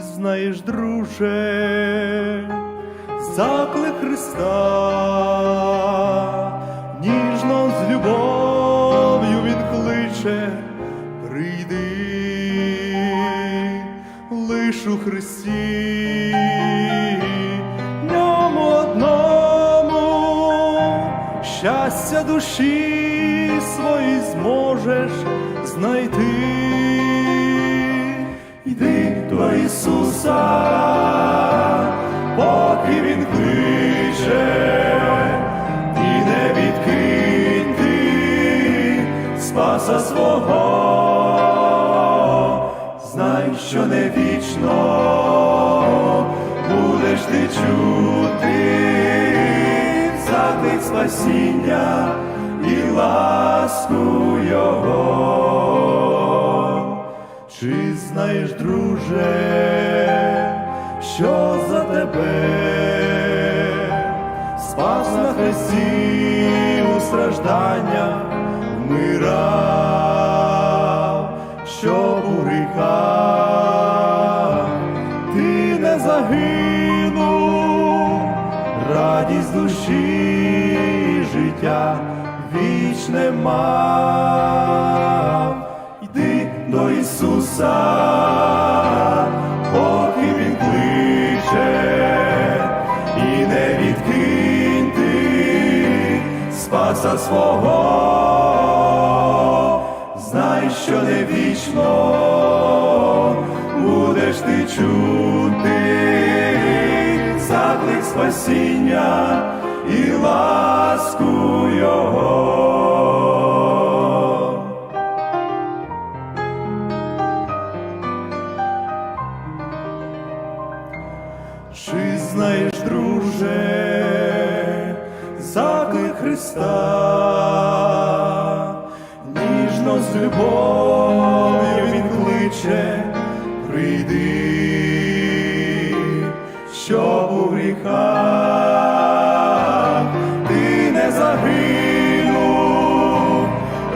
знаєш, друже, заклик Христа, ніжно з любов'ю він кличе, прийди лиш у Христі, ньому одному щастя душі свої зможеш знайти. Йди до Ісуса, поки Він кличе, і не відкинь спаса свого, знай, що не вічно будеш ти чути. Заклик спасіння і ласку Його. Знаєш, друже, що за тебе спас на хресті у страждання вмирав, щоб у гріхах ти не загинув, радість душі життя вічне мав. Ісуса, поки Він кличе, і не відкинь ти спаса свого, знай, що не вічно будеш ти чути. Заклик спасіння і ласку Чи знаєш, друже, заклик Христа, ніжно з любов'ю він кличе, прийди, щоб у гріхах ти не загинув,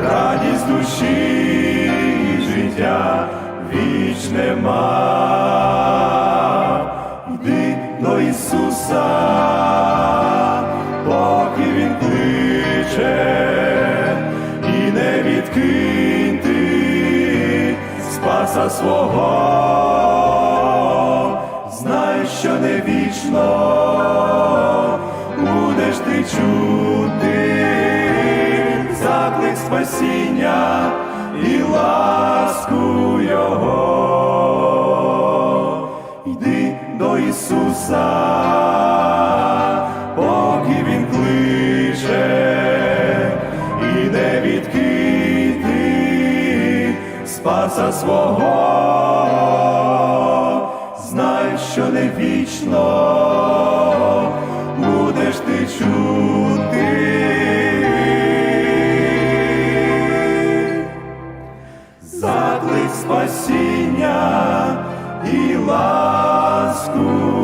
радість душі життя вічне мав. Йди поки Він кличе, і не відкинь ти спаса свого, знай, що не вічно будеш ти чути заклик спасіння і ласку спаса свого, знай, що не вічно. Будеш ти чути. Заклик спасіння і ласку.